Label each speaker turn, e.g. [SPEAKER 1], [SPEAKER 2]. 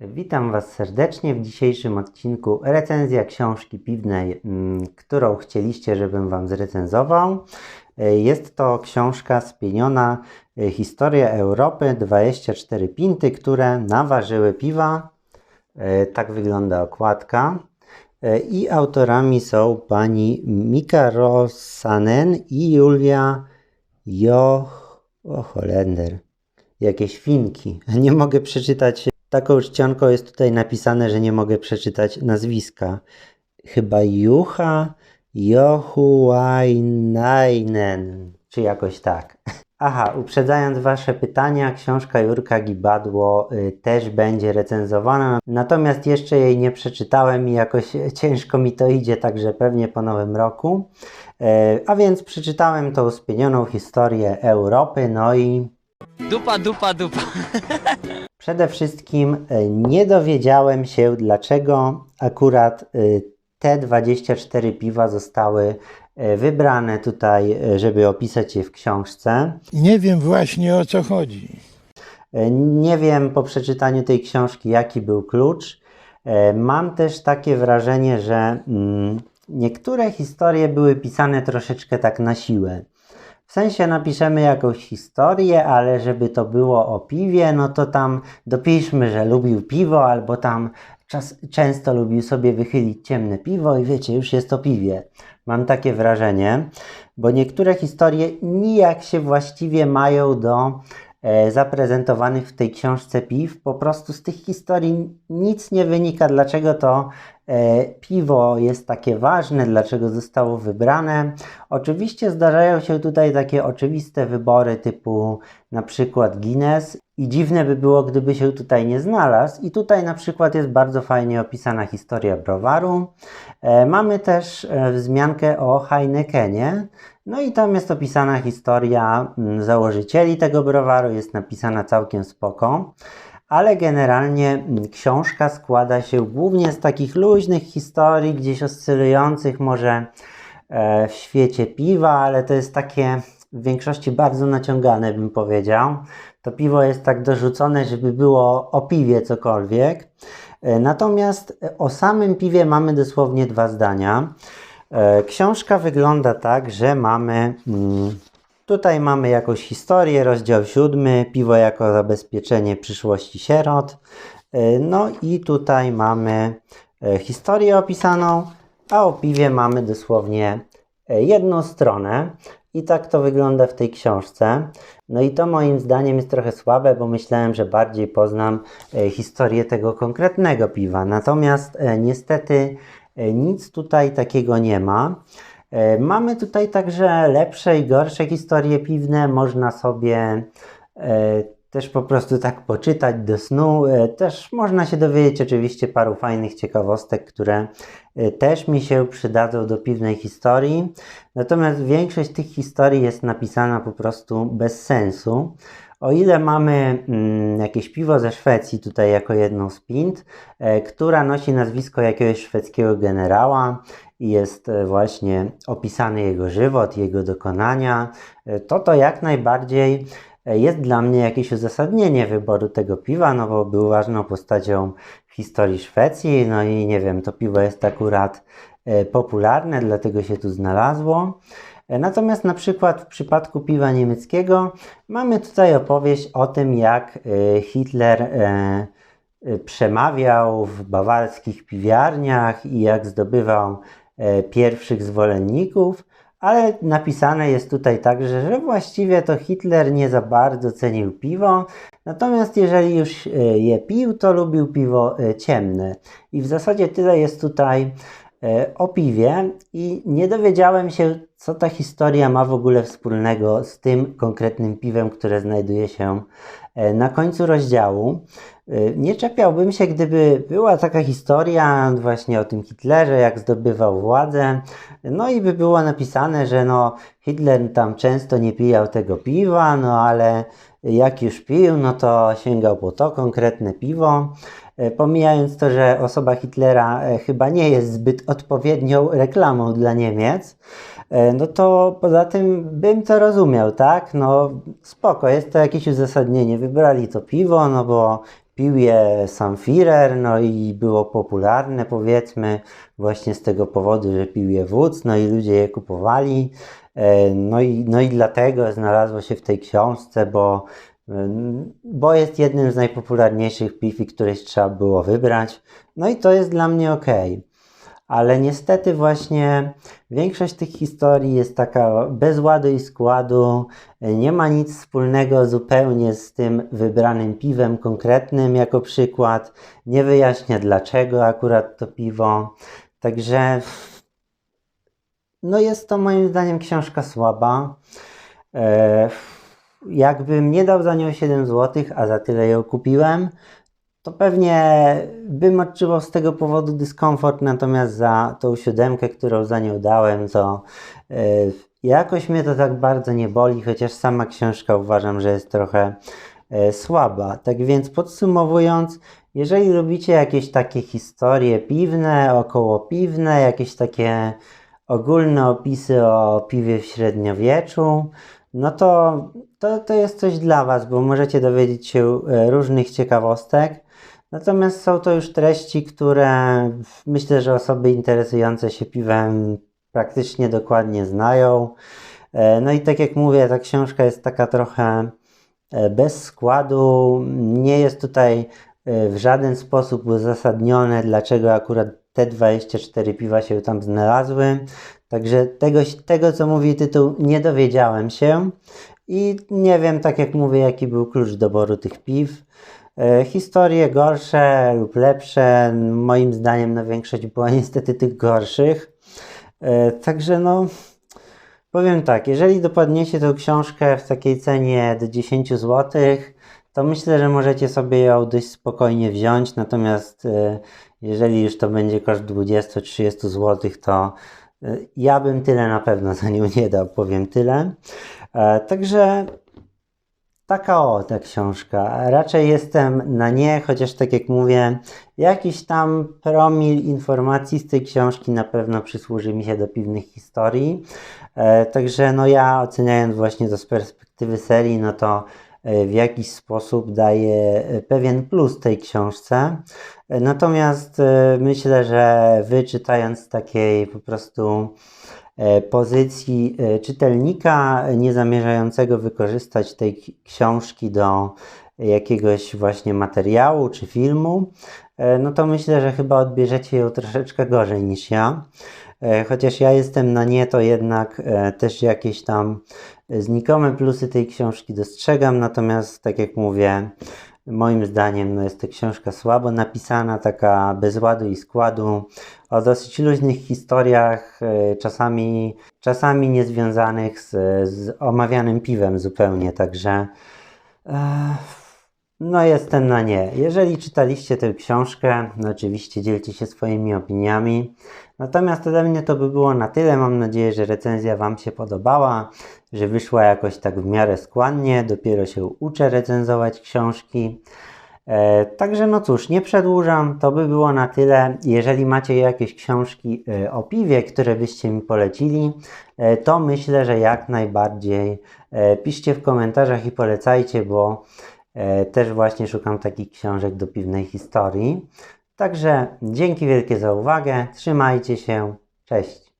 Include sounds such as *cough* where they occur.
[SPEAKER 1] Witam Was serdecznie w dzisiejszym odcinku recenzja książki piwnej, mm, którą chcieliście, żebym Wam zrecenzował. Jest to książka spieniona e, Historia Europy 24 pinty, które naważyły piwa. E, Tak wygląda okładka. E, I autorami są pani Mika Rosanen i Julia Joch... O Holender. Jakieś finki. *laughs* Nie mogę przeczytać. Taką czcionką jest tutaj napisane, że nie mogę przeczytać nazwiska. Chyba Jucha Johuainainen, czy jakoś tak. Aha, uprzedzając Wasze pytania, książka Jurka Gibadło y, też będzie recenzowana, natomiast jeszcze jej nie przeczytałem i jakoś *laughs* ciężko mi to idzie, także pewnie po nowym roku. E, A więc przeczytałem tą spienioną historię Europy, no i
[SPEAKER 2] Dupa, dupa, dupa. *laughs*
[SPEAKER 1] Przede wszystkim e, nie dowiedziałem się, dlaczego akurat e, te 24 piwa zostały e, wybrane tutaj, żeby opisać je w książce.
[SPEAKER 3] Nie wiem właśnie o co chodzi.
[SPEAKER 1] Nie wiem po przeczytaniu tej książki, jaki był klucz. Mam też takie wrażenie, że mm, niektóre historie były pisane troszeczkę tak na siłę. Sensie napiszemy jakąś historię, ale żeby to było o piwie, no to tam dopiszmy, że lubił piwo, albo tam czas, często lubił sobie wychylić ciemne piwo i wiecie, już jest o piwie. Mam takie wrażenie, bo niektóre historie nijak się właściwie mają do e, zaprezentowanych w tej książce piw. Po prostu z tych historii nic nie wynika, dlaczego to piwo jest takie ważne, dlaczego zostało wybrane. Oczywiście zdarzają się tutaj takie oczywiste wybory typu na przykład Guinness i dziwne by było, gdyby się tutaj nie znalazł. I tutaj na przykład jest bardzo fajnie opisana historia browaru. E, mamy też e, wzmiankę o Heinekenie. No i tam jest opisana historia mm, założycieli tego browaru, jest napisana całkiem spoko. Ale generalnie książka składa się głównie z takich luźnych historii, gdzieś oscylujących może e, w świecie piwa, ale to jest takie w większości bardzo naciągane, bym powiedział. To piwo jest tak dorzucone, żeby było o piwie cokolwiek. E, Natomiast o samym piwie mamy dosłownie dwa zdania. E, Książka wygląda tak, że mamy mm, tutaj mamy jakąś historię, rozdział siódmy, piwo jako zabezpieczenie przyszłości sierot. E, No i tutaj mamy e, historię opisaną, a o piwie mamy dosłownie e, jedną stronę. I tak to wygląda w tej książce. No i to moim zdaniem jest trochę słabe, bo myślałem, że bardziej poznam historię tego konkretnego piwa. Natomiast niestety nic tutaj takiego nie ma. E, Mamy tutaj także lepsze i gorsze historie piwne. Można sobie e, też po prostu tak poczytać do snu. E, Też można się dowiedzieć oczywiście paru fajnych ciekawostek, które też mi się przydadzą do piwnej historii. Natomiast większość tych historii jest napisana po prostu bez sensu. O ile mamy mm, jakieś piwo ze Szwecji, tutaj jako jedną z pint, e, która nosi nazwisko jakiegoś szwedzkiego generała i jest e, właśnie opisany jego żywot, jego dokonania, e, to to jak najbardziej e, jest dla mnie jakieś uzasadnienie wyboru tego piwa, no bo był ważną postacią w historii Szwecji, no i nie wiem, to piwo jest akurat e, popularne, dlatego się tu znalazło. E, Natomiast na przykład w przypadku piwa niemieckiego mamy tutaj opowieść o tym, jak e, Hitler e, przemawiał w bawarskich piwiarniach i jak zdobywał pierwszych zwolenników, ale napisane jest tutaj także, że właściwie to Hitler nie za bardzo cenił piwo, natomiast jeżeli już je pił, to lubił piwo ciemne. I w zasadzie tyle jest tutaj o piwie i nie dowiedziałem się, co ta historia ma w ogóle wspólnego z tym konkretnym piwem, które znajduje się e, na końcu rozdziału. E, Nie czepiałbym się, gdyby była taka historia właśnie o tym Hitlerze, jak zdobywał władzę, no i by było napisane, że no Hitler tam często nie pijał tego piwa, no ale jak już pił, no to sięgał po to konkretne piwo. E, Pomijając to, że osoba Hitlera chyba nie jest zbyt odpowiednią reklamą dla Niemiec, no to poza tym bym to rozumiał, tak? No spoko, jest to jakieś uzasadnienie. Wybrali to piwo, no bo Pił je sam no i było popularne powiedzmy właśnie z tego powodu, że pił je wódz, no i ludzie je kupowali. E, No i, no i dlatego znalazło się w tej książce, bo, ym, bo jest jednym z najpopularniejszych piw któreś trzeba było wybrać. No i to jest dla mnie ok. Ale niestety właśnie większość tych historii jest taka bez ładu i składu, nie ma nic wspólnego zupełnie z tym wybranym piwem konkretnym jako przykład, nie wyjaśnia dlaczego akurat to piwo. Także no jest to moim zdaniem książka słaba. E, jakbym nie dał za nią 7 zł, a za tyle ją kupiłem, to pewnie bym odczuwał z tego powodu dyskomfort, natomiast za tą siódemkę, którą za nią dałem, to e, jakoś mnie to tak bardzo nie boli, chociaż sama książka uważam, że jest trochę e, słaba. Tak więc podsumowując, jeżeli lubicie jakieś takie historie piwne, okołopiwne, jakieś takie ogólne opisy o piwie w średniowieczu, no to, to, to jest coś dla Was, bo możecie dowiedzieć się e, różnych ciekawostek. Natomiast są to już treści, które myślę, że osoby interesujące się piwem praktycznie dokładnie znają. E, No i tak jak mówię, ta książka jest taka trochę e, bez składu. Nie jest tutaj e, w żaden sposób uzasadnione, dlaczego akurat te 24 piwa się tam znalazły. Także tego, tego co mówi tytuł, nie dowiedziałem się. I nie wiem, tak jak mówię, jaki był klucz doboru tych piw. E, Historie gorsze lub lepsze, moim zdaniem na większość była *laughs* niestety tych gorszych. E, Także no, powiem tak, jeżeli dopadniecie tę książkę w takiej cenie do 10 zł, to myślę, że możecie sobie ją dość spokojnie wziąć, natomiast e, jeżeli już to będzie koszt 20-30 zł, to ja bym tyle na pewno za nią nie dał, powiem tyle. Także taka o ta książka. Raczej jestem na nie, chociaż tak jak mówię, jakiś tam promil informacji z tej książki na pewno przysłuży mi się do piwnych historii. E, Także no ja oceniając właśnie to z perspektywy serii, no to e, w jakiś sposób daję e, pewien plus tej książce. E, Natomiast e, myślę, że wy czytając takiej po prostu pozycji e, czytelnika nie zamierzającego wykorzystać tej ki- książki do jakiegoś właśnie materiału czy filmu, e, no to myślę, że chyba odbierzecie ją troszeczkę gorzej niż ja. E, Chociaż ja jestem na nie, to jednak e, też jakieś tam znikome plusy tej książki dostrzegam, natomiast tak jak mówię, moim zdaniem no jest to książka słabo napisana, taka bez ładu i składu, o dosyć luźnych historiach, e, czasami, czasami niezwiązanych z, z omawianym piwem zupełnie, także e, no jestem na nie. Jeżeli czytaliście tę książkę, no oczywiście dzielcie się swoimi opiniami. Natomiast ode mnie to by było na tyle. Mam nadzieję, że recenzja Wam się podobała, że wyszła jakoś tak w miarę składnie. Dopiero się uczę recenzować książki. E, także no cóż, nie przedłużam, to by było na tyle. Jeżeli macie jakieś książki e, o piwie, które byście mi polecili, e, to myślę, że jak najbardziej e, piszcie w komentarzach i polecajcie, bo też właśnie szukam takich książek do piwnej historii. Także dzięki wielkie za uwagę, trzymajcie się, cześć.